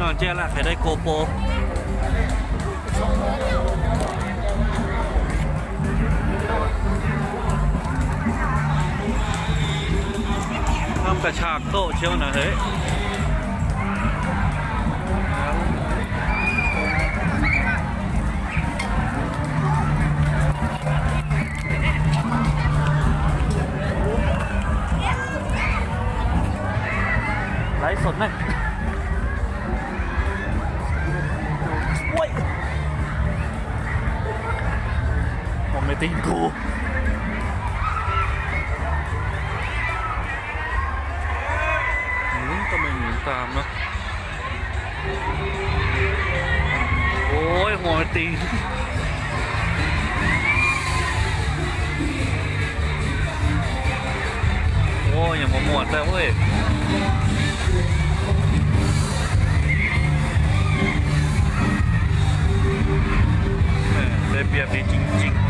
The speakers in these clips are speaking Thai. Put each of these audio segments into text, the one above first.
นอนเจ๊ละใครได้โกโปทำกระชากโต๊ะเชียวนะเฮ้ยไลฟ์สดไหม ติงกูหืมก็ไม่หนีตามนะโอ้ยหัวติงโอ้ยอย่ามาหมวดแล้วเว้ยแม่ได้เปรียบดีจริงๆ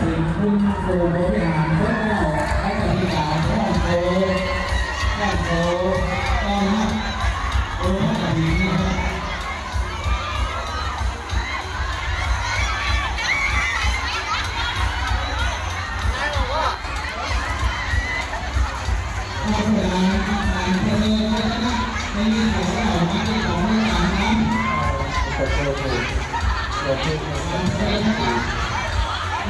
เออพระสิงห์คุณครูบริหารพวกเราพระปฏิบัติพ่อโตพ่อโตพ่อฮักเออพระสิงห์นะครับพ่อพระราชทานเจริญวัฒนะในมีของเรามาที่ของไม่ต่างกันขอบคุณขอบคุณขอบ งา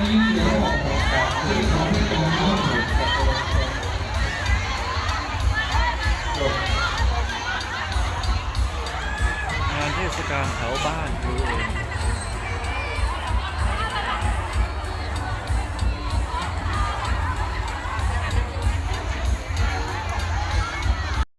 นเทศกาลแถวบ้านกูเอง